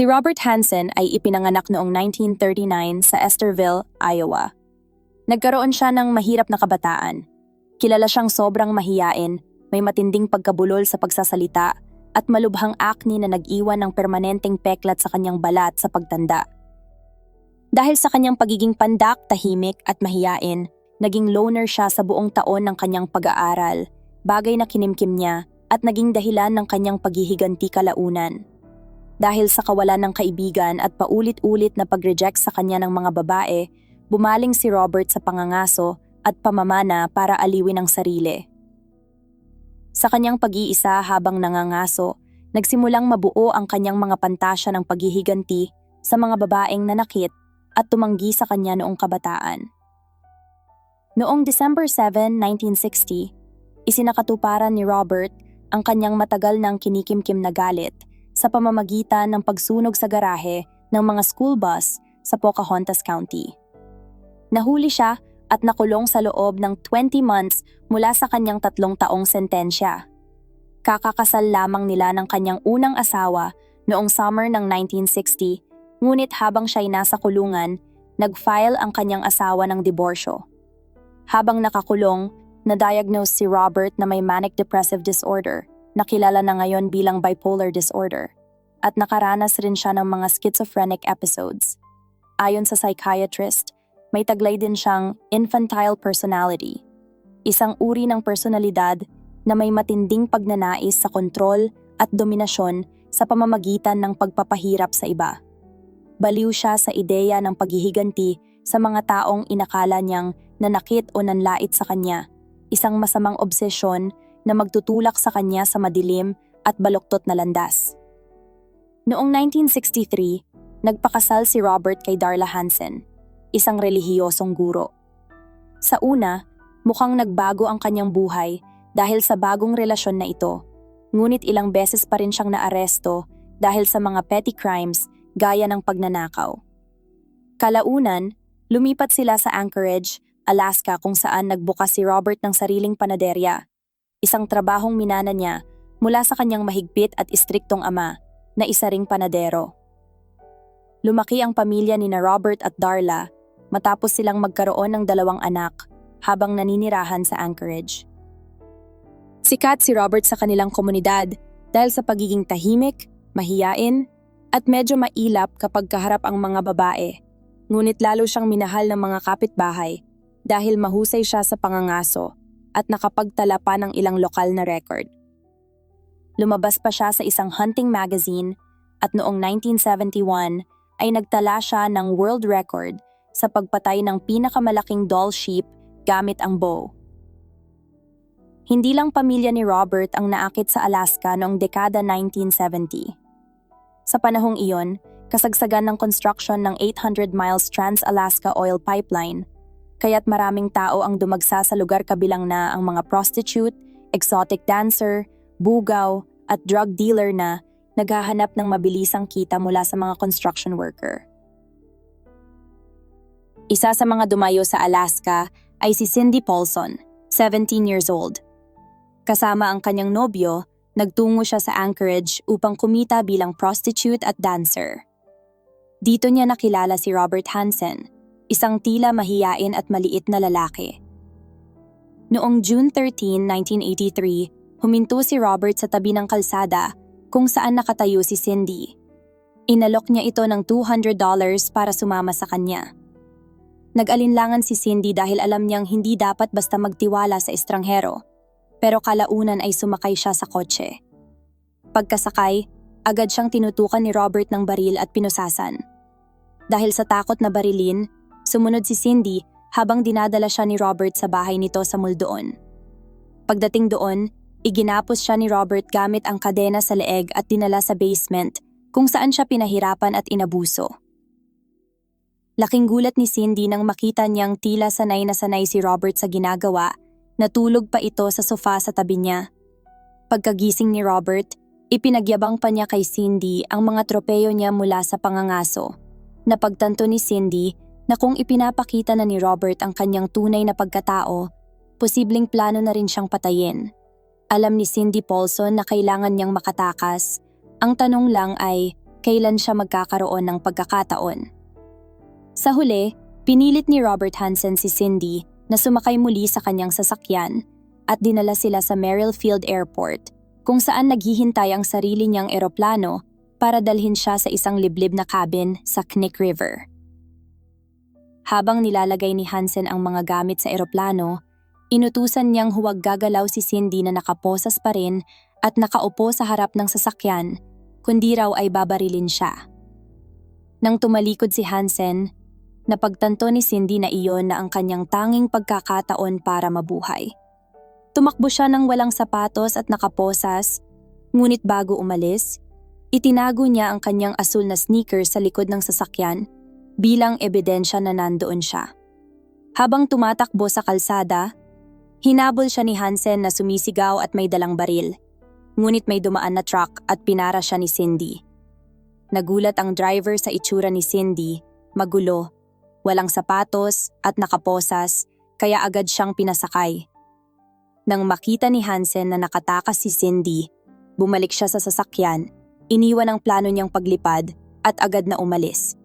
Si Robert Hansen ay ipinanganak noong 1939 sa Esterville, Iowa. Nagkaroon siya ng mahirap na kabataan. Kilala siyang sobrang mahiyain, may matinding pagkabulol sa pagsasalita, at malubhang acne na nag-iwan ng permanenteng peklat sa kanyang balat sa pagtanda. Dahil sa kanyang pagiging pandak, tahimik at mahiyain, naging loner siya sa buong taon ng kanyang pag-aaral, bagay na kinimkim niya at naging dahilan ng kanyang paghihiganti kalaunan. Dahil sa kawalan ng kaibigan at paulit-ulit na pag-reject sa kanya ng mga babae, bumaling si Robert sa pangangaso at pamamana para aliwin ang sarili. Sa kanyang pag-iisa habang nangangaso, nagsimulang mabuo ang kanyang mga pantasya ng paghihiganti sa mga babaeng nanakit at tumanggi sa kanya noong kabataan. Noong December 7, 1960, isinakatuparan ni Robert ang kanyang matagal ng kinikimkim na galit sa pamamagitan ng pagsunog sa garahe ng mga school bus sa Pocahontas County. Nahuli siya at nakulong sa loob ng 20 months mula sa kanyang tatlong taong sentensya. Kakakasal lamang nila ng kanyang unang asawa noong summer ng 1960, ngunit habang siya'y nasa kulungan, nag-file ang kanyang asawa ng diborsyo. Habang nakakulong, na-diagnose si Robert na may manic depressive disorder, na kilala na ngayon bilang bipolar disorder, at nakaranas rin siya ng mga schizophrenic episodes. Ayon sa psychiatrist, may taglay din siyang infantile personality, isang uri ng personalidad na may matinding pagnanais sa kontrol at dominasyon sa pamamagitan ng pagpapahirap sa iba. Baliw siya sa ideya ng paghihiganti sa mga taong inakala niyang nanakit o nanlait sa kanya, isang masamang obsesyon na magtutulak sa kanya sa madilim at baluktot na landas. Noong 1963, nagpakasal si Robert kay Darla Hansen, isang relihiyosong guro. Sa una, mukhang nagbago ang kanyang buhay dahil sa bagong relasyon na ito, ngunit ilang beses pa rin siyang naaresto dahil sa mga petty crimes gaya ng pagnanakaw. Kalaunan, lumipat sila sa Anchorage, Alaska kung saan nagbukas si Robert ng sariling panaderya, isang trabahong minana niya mula sa kanyang mahigpit at istriktong ama na isa ring panadero. Lumaki ang pamilya ni na Robert at Darla matapos silang magkaroon ng dalawang anak habang naninirahan sa Anchorage. Sikat si Robert sa kanilang komunidad dahil sa pagiging tahimik, mahiyain, at medyo mailap kapag kaharap ang mga babae. Ngunit lalo siyang minahal ng mga kapitbahay dahil mahusay siya sa pangangaso at nakapagtala pa ng ilang lokal na record. Lumabas pa siya sa isang hunting magazine at noong 1971 ay nagtala siya ng world record sa pagpatay ng pinakamalaking doll sheep gamit ang bow. Hindi lang pamilya ni Robert ang naakit sa Alaska noong dekada 1970. Sa panahong iyon, kasagsagan ng construction ng 800 miles Trans-Alaska Oil Pipeline, kaya't maraming tao ang dumagsa sa lugar kabilang na ang mga prostitute, exotic dancer, bugaw, at drug dealer na naghahanap ng mabilisang kita mula sa mga construction worker. Isa sa mga dumayo sa Alaska ay si Cindy Paulson, 17 years old. Kasama ang kanyang nobyo, nagtungo siya sa Anchorage upang kumita bilang prostitute at dancer. Dito niya nakilala si Robert Hansen, isang tila mahiyain at maliit na lalaki. Noong June 13, 1983, huminto si Robert sa tabi ng kalsada kung saan nakatayo si Cindy. Inalok niya ito ng $200 para sumama sa kanya. Nag-alinlangan si Cindy dahil alam niyang hindi dapat basta magtiwala sa estranghero, pero kalaunan ay sumakay siya sa kotse. Pagkasakay, agad siyang tinutukan ni Robert ng baril at pinusasan. Dahil sa takot na barilin, sumunod si Cindy habang dinadala siya ni Robert sa bahay nito sa Muldoon. Pagdating doon, iginapos siya ni Robert gamit ang kadena sa leeg at dinala sa basement kung saan siya pinahirapan at inabuso. Laking gulat ni Cindy nang makita niyang tila sanay na sanay si Robert sa ginagawa, natulog pa ito sa sofa sa tabi niya. Pagkagising ni Robert, ipinagyabang pa niya kay Cindy ang mga tropeyo niya mula sa pangangaso. Napagtanto ni Cindy na kung ipinapakita na ni Robert ang kanyang tunay na pagkatao, posibleng plano na rin siyang patayin. Alam ni Cindy Paulson na kailangan niyang makatakas. Ang tanong lang ay, kailan siya magkakaroon ng pagkakataon. Sa huli, pinilit ni Robert Hansen si Cindy na sumakay muli sa kanyang sasakyan at dinala sila sa Merrill Field Airport kung saan naghihintay ang sarili niyang eroplano para dalhin siya sa isang liblib na cabin sa Knik River. Habang nilalagay ni Hansen ang mga gamit sa eroplano, inutusan niyang huwag gagalaw si Cindy na nakaposas pa rin at nakaupo sa harap ng sasakyan, kundi raw ay babarilin siya. Nang tumalikod si Hansen, napagtanto ni Cindy na iyon na ang kanyang tanging pagkakataon para mabuhay. Tumakbo siya ng walang sapatos at nakaposas, ngunit bago umalis, itinago niya ang kanyang asul na sneakers sa likod ng sasakyan bilang ebidensya na nandoon siya. Habang tumatakbo sa kalsada, hinabol siya ni Hansen na sumisigaw at may dalang baril. Ngunit may dumaan na truck at pinara siya ni Cindy. Nagulat ang driver sa itsura ni Cindy, magulo, walang sapatos at nakaposas, kaya agad siyang pinasakay. Nang makita ni Hansen na nakatakas si Cindy, bumalik siya sa sasakyan, iniwan ang plano niyang paglipad at agad na umalis.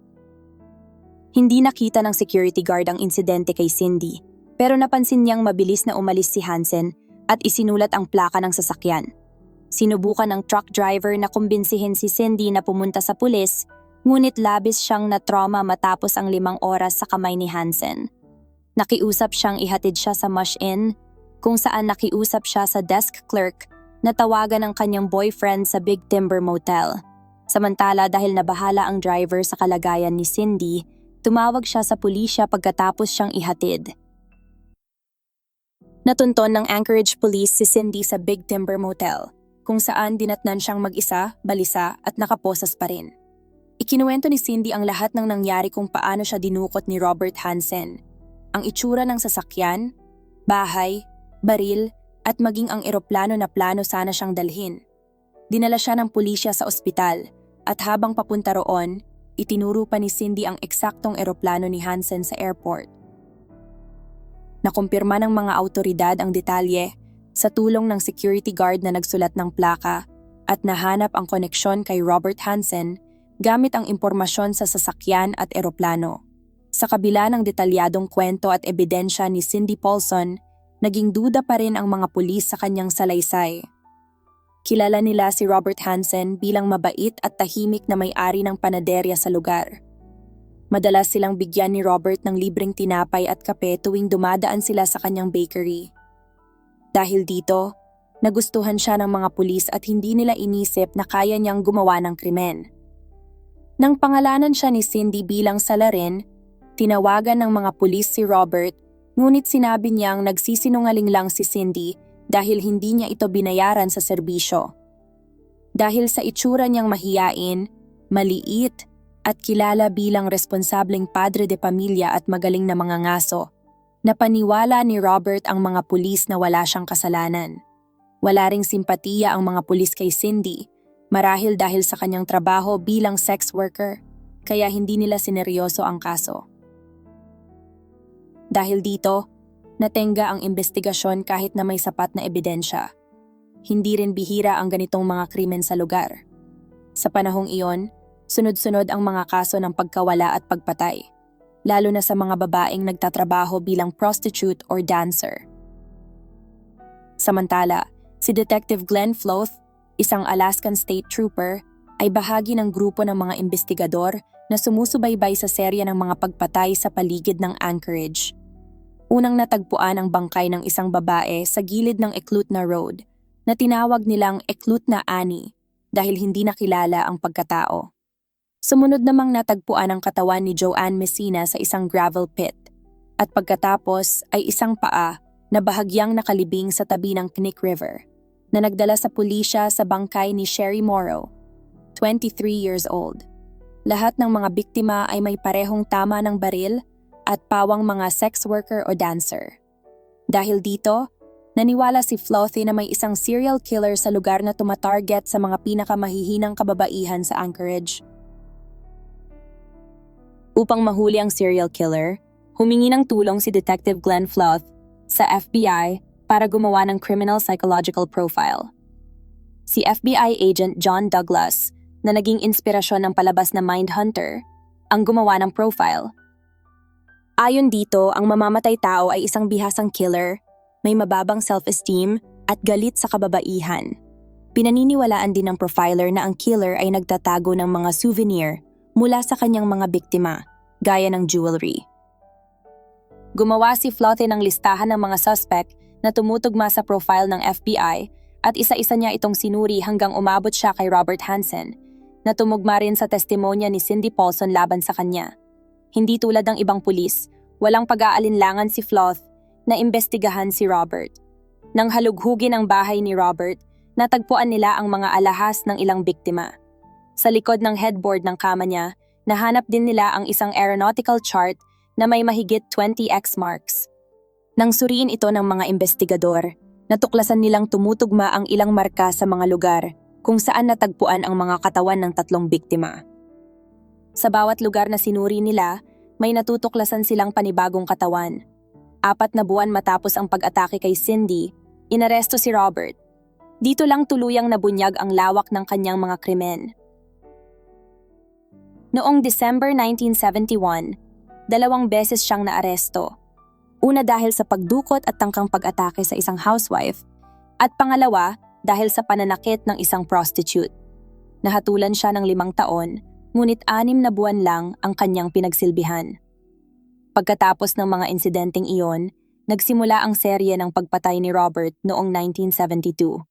Hindi nakita ng security guard ang insidente kay Cindy, pero napansin niyang mabilis na umalis si Hansen at isinulat ang plaka ng sasakyan. Sinubukan ng truck driver na kumbinsihin si Cindy na pumunta sa pulis, ngunit labis siyang na-trauma matapos ang limang oras sa kamay ni Hansen. Nakiusap siyang ihatid siya sa Mush Inn, kung saan nakiusap siya sa desk clerk na tawagan ang kanyang boyfriend sa Big Timber Motel. Samantala dahil nabahala ang driver sa kalagayan ni Cindy, tumawag siya sa pulisya pagkatapos siyang ihatid. Natunton ng Anchorage Police si Cindy sa Big Timber Motel kung saan dinatnan siyang mag-isa, balisa at nakaposas pa rin. Ikinuwento ni Cindy ang lahat ng nangyari kung paano siya dinukot ni Robert Hansen. Ang itsura ng sasakyan, bahay, baril, at maging ang eroplano na plano sana siyang dalhin. Dinala siya ng pulisya sa ospital at habang papunta roon, itinuro pa ni Cindy ang eksaktong eroplano ni Hansen sa airport. Nakumpirma ng mga autoridad ang detalye sa tulong ng security guard na nagsulat ng plaka at nahanap ang koneksyon kay Robert Hansen gamit ang impormasyon sa sasakyan at eroplano. Sa kabila ng detalyadong kwento at ebidensya ni Cindy Paulson, naging duda pa rin ang mga pulis sa kanyang salaysay. Kilala nila si Robert Hansen bilang mabait at tahimik na may-ari ng panaderya sa lugar. Madalas silang bigyan ni Robert ng libreng tinapay at kape tuwing dumadaan sila sa kanyang bakery. Dahil dito, nagustuhan siya ng mga pulis at hindi nila inisip na kaya niyang gumawa ng krimen. Nang pangalanan siya ni Cindy bilang salarin, tinawagan ng mga pulis si Robert ngunit sinabi niyang nagsisinungaling lang si Cindy dahil hindi niya ito binayaran sa serbisyo. Dahil sa itsura niyang mahiyain, maliit, at kilala bilang responsableng padre de pamilya at magaling na mga ngaso, Napaniwala ni Robert ang mga pulis na wala siyang kasalanan. Wala ring simpatiya ang mga pulis kay Cindy, marahil dahil sa kanyang trabaho bilang sex worker, kaya hindi nila sineryoso ang kaso. Dahil dito, natenga ang investigasyon kahit na may sapat na ebidensya. Hindi rin bihira ang ganitong mga krimen sa lugar. Sa panahong iyon, sunod-sunod ang mga kaso ng pagkawala at pagpatay lalo na sa mga babaeng nagtatrabaho bilang prostitute or dancer. Samantala, si Detective Glenn Floth, isang Alaskan State Trooper, ay bahagi ng grupo ng mga investigador na sumusubaybay sa serya ng mga pagpatay sa paligid ng Anchorage. Unang natagpuan ang bangkay ng isang babae sa gilid ng Eklutna Road na tinawag nilang Eklutna Ani dahil hindi nakilala ang pagkatao. Sumunod namang natagpuan ang katawan ni Joanne Messina sa isang gravel pit at pagkatapos ay isang paa na bahagyang nakalibing sa tabi ng Knik River na nagdala sa pulisya sa bangkay ni Sherry Morrow, 23 years old. Lahat ng mga biktima ay may parehong tama ng baril at pawang mga sex worker o dancer. Dahil dito, naniwala si Flothy na may isang serial killer sa lugar na tumatarget sa mga pinakamahihinang kababaihan sa Anchorage Upang mahuli ang serial killer, humingi ng tulong si Detective Glenn Floth sa FBI para gumawa ng criminal psychological profile. Si FBI agent John Douglas na naging inspirasyon ng palabas na Mindhunter, ang gumawa ng profile. Ayon dito, ang mamamatay tao ay isang bihasang killer, may mababang self-esteem at galit sa kababaihan. Pinaniniwalaan din ng profiler na ang killer ay nagtatago ng mga souvenir mula sa kanyang mga biktima, gaya ng jewelry. Gumawa si Flotte ng listahan ng mga suspect na tumutugma sa profile ng FBI at isa-isa niya itong sinuri hanggang umabot siya kay Robert Hansen, na tumugma rin sa testimonya ni Cindy Paulson laban sa kanya. Hindi tulad ng ibang pulis, walang pag-aalinlangan si Floth na imbestigahan si Robert. Nang halughugin ang bahay ni Robert, natagpuan nila ang mga alahas ng ilang biktima. Sa likod ng headboard ng kama niya, nahanap din nila ang isang aeronautical chart na may mahigit 20 X marks. Nang suriin ito ng mga investigador, natuklasan nilang tumutugma ang ilang marka sa mga lugar kung saan natagpuan ang mga katawan ng tatlong biktima. Sa bawat lugar na sinuri nila, may natutuklasan silang panibagong katawan. Apat na buwan matapos ang pag-atake kay Cindy, inaresto si Robert. Dito lang tuluyang nabunyag ang lawak ng kanyang mga krimen. Noong December 1971, dalawang beses siyang naaresto. Una dahil sa pagdukot at tangkang pag-atake sa isang housewife, at pangalawa dahil sa pananakit ng isang prostitute. Nahatulan siya ng limang taon, ngunit anim na buwan lang ang kanyang pinagsilbihan. Pagkatapos ng mga insidenteng iyon, nagsimula ang serye ng pagpatay ni Robert noong 1972.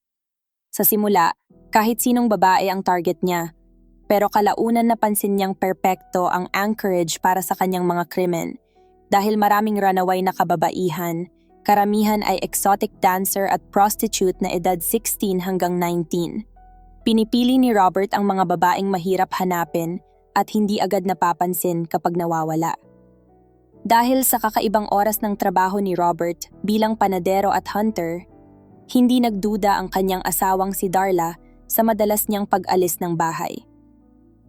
Sa simula, kahit sinong babae ang target niya, pero kalaunan napansin niyang perpekto ang anchorage para sa kanyang mga krimen dahil maraming runaway na kababaihan, karamihan ay exotic dancer at prostitute na edad 16 hanggang 19. Pinipili ni Robert ang mga babaeng mahirap hanapin at hindi agad napapansin kapag nawawala. Dahil sa kakaibang oras ng trabaho ni Robert bilang panadero at hunter, hindi nagduda ang kanyang asawang si Darla sa madalas niyang pag-alis ng bahay.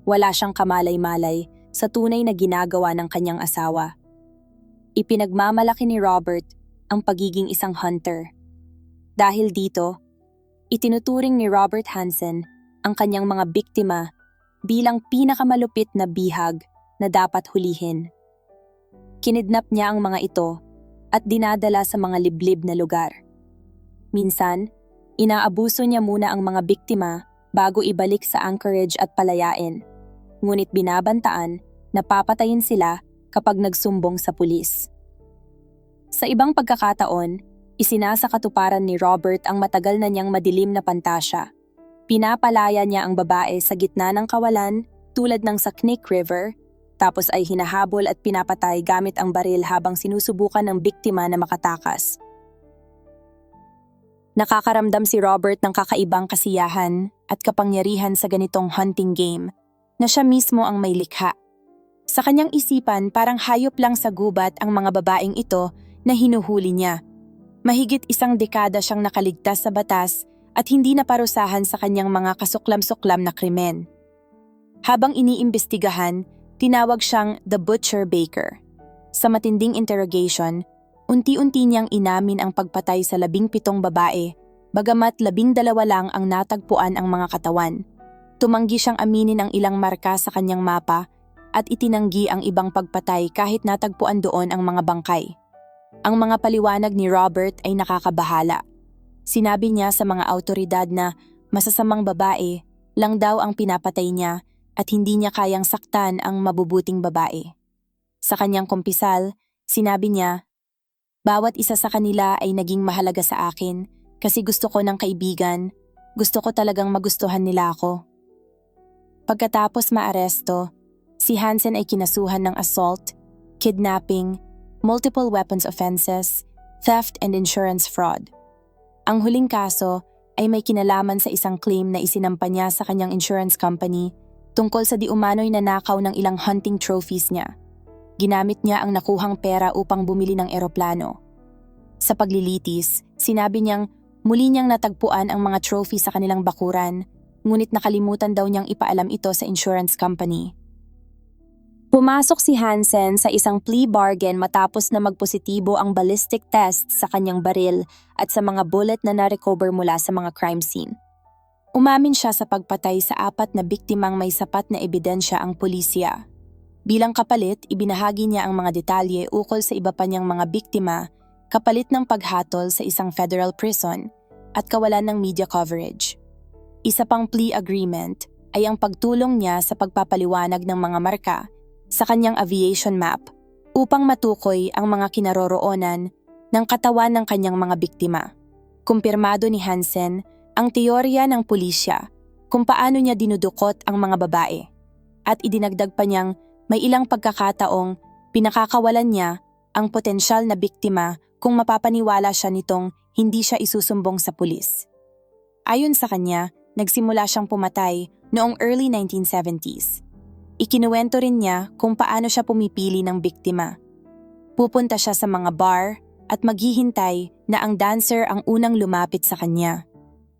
Wala siyang kamalay-malay sa tunay na ginagawa ng kanyang asawa. Ipinagmamalaki ni Robert ang pagiging isang hunter. Dahil dito, itinuturing ni Robert Hansen ang kanyang mga biktima bilang pinakamalupit na bihag na dapat hulihin. Kinidnap niya ang mga ito at dinadala sa mga liblib na lugar. Minsan, inaabuso niya muna ang mga biktima bago ibalik sa anchorage at palayain, ngunit binabantaan na papatayin sila kapag nagsumbong sa pulis. Sa ibang pagkakataon, isinasa katuparan ni Robert ang matagal na niyang madilim na pantasya. Pinapalaya niya ang babae sa gitna ng kawalan tulad ng sa Knik River tapos ay hinahabol at pinapatay gamit ang baril habang sinusubukan ng biktima na makatakas. Nakakaramdam si Robert ng kakaibang kasiyahan at kapangyarihan sa ganitong hunting game na siya mismo ang may likha. Sa kanyang isipan parang hayop lang sa gubat ang mga babaeng ito na hinuhuli niya. Mahigit isang dekada siyang nakaligtas sa batas at hindi naparusahan sa kanyang mga kasuklam-suklam na krimen. Habang iniimbestigahan, tinawag siyang The Butcher Baker. Sa matinding interrogation, unti-unti niyang inamin ang pagpatay sa labing pitong babae, bagamat labing dalawa lang ang natagpuan ang mga katawan. Tumanggi siyang aminin ang ilang marka sa kanyang mapa at itinanggi ang ibang pagpatay kahit natagpuan doon ang mga bangkay. Ang mga paliwanag ni Robert ay nakakabahala. Sinabi niya sa mga autoridad na masasamang babae lang daw ang pinapatay niya at hindi niya kayang saktan ang mabubuting babae. Sa kanyang kumpisal, sinabi niya, Bawat isa sa kanila ay naging mahalaga sa akin kasi gusto ko ng kaibigan, gusto ko talagang magustuhan nila ako. Pagkatapos maaresto, si Hansen ay kinasuhan ng assault, kidnapping, multiple weapons offenses, theft and insurance fraud. Ang huling kaso ay may kinalaman sa isang claim na isinampa niya sa kanyang insurance company tungkol sa di umano'y nanakaw ng ilang hunting trophies niya. Ginamit niya ang nakuhang pera upang bumili ng eroplano. Sa paglilitis, sinabi niyang muli niyang natagpuan ang mga trophy sa kanilang bakuran, ngunit nakalimutan daw niyang ipaalam ito sa insurance company. Pumasok si Hansen sa isang plea bargain matapos na magpositibo ang ballistic test sa kanyang baril at sa mga bullet na na-recover mula sa mga crime scene. Umamin siya sa pagpatay sa apat na biktimang may sapat na ebidensya ang pulisya. Bilang kapalit, ibinahagi niya ang mga detalye ukol sa iba pa niyang mga biktima kapalit ng paghatol sa isang federal prison at kawalan ng media coverage. Isa pang plea agreement ay ang pagtulong niya sa pagpapaliwanag ng mga marka sa kanyang aviation map upang matukoy ang mga kinaroroonan ng katawan ng kanyang mga biktima. Kumpirmado ni Hansen ang teorya ng pulisya kung paano niya dinudukot ang mga babae at idinagdag pa niyang may ilang pagkakataong pinakakawalan niya ang potensyal na biktima kung mapapaniwala siya nitong hindi siya isusumbong sa pulis. Ayon sa kanya, nagsimula siyang pumatay noong early 1970s. Ikinuwento rin niya kung paano siya pumipili ng biktima. Pupunta siya sa mga bar at maghihintay na ang dancer ang unang lumapit sa kanya.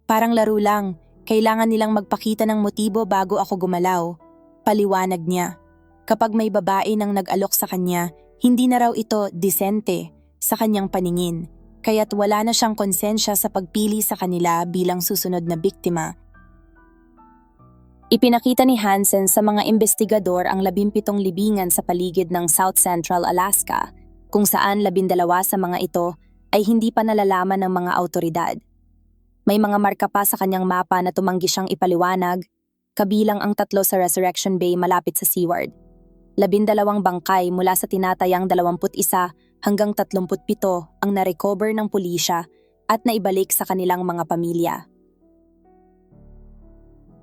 Parang laro lang, kailangan nilang magpakita ng motibo bago ako gumalaw. Paliwanag niya. Kapag may babae nang nag-alok sa kanya, hindi na raw ito disente sa kanyang paningin, kaya't wala na siyang konsensya sa pagpili sa kanila bilang susunod na biktima. Ipinakita ni Hansen sa mga investigador ang labimpitong libingan sa paligid ng South Central Alaska, kung saan labindalawa sa mga ito ay hindi pa nalalaman ng mga autoridad. May mga marka pa sa kanyang mapa na tumanggi siyang ipaliwanag, kabilang ang tatlo sa Resurrection Bay malapit sa Seaward. Labindalawang bangkay mula sa tinatayang 21 hanggang 37 ang narecover ng pulisya at naibalik sa kanilang mga pamilya.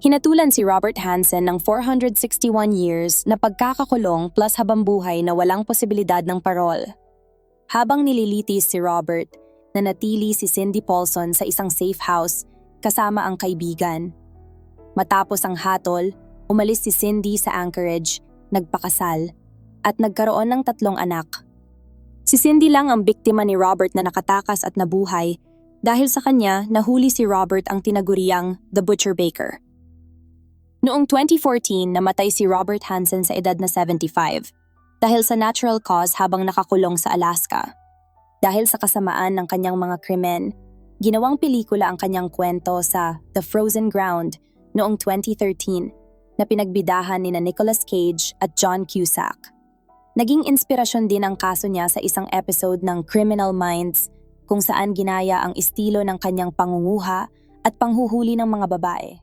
Hinatulan si Robert Hansen ng 461 years na pagkakakulong plus habambuhay na walang posibilidad ng parol. Habang nililitis si Robert, nanatili si Cindy Paulson sa isang safe house kasama ang kaibigan. Matapos ang hatol, umalis si Cindy sa Anchorage, nagpakasal, at nagkaroon ng tatlong anak. Si Cindy lang ang biktima ni Robert na nakatakas at nabuhay dahil sa kanya nahuli si Robert ang tinaguriang The Butcher Baker. Noong 2014, namatay si Robert Hansen sa edad na 75 dahil sa natural cause habang nakakulong sa Alaska. Dahil sa kasamaan ng kanyang mga krimen, ginawang pelikula ang kanyang kwento sa The Frozen Ground noong 2013 na pinagbidahan ni Nicolas Cage at John Cusack. Naging inspirasyon din ang kaso niya sa isang episode ng Criminal Minds kung saan ginaya ang estilo ng kanyang pangunguha at panghuhuli ng mga babae.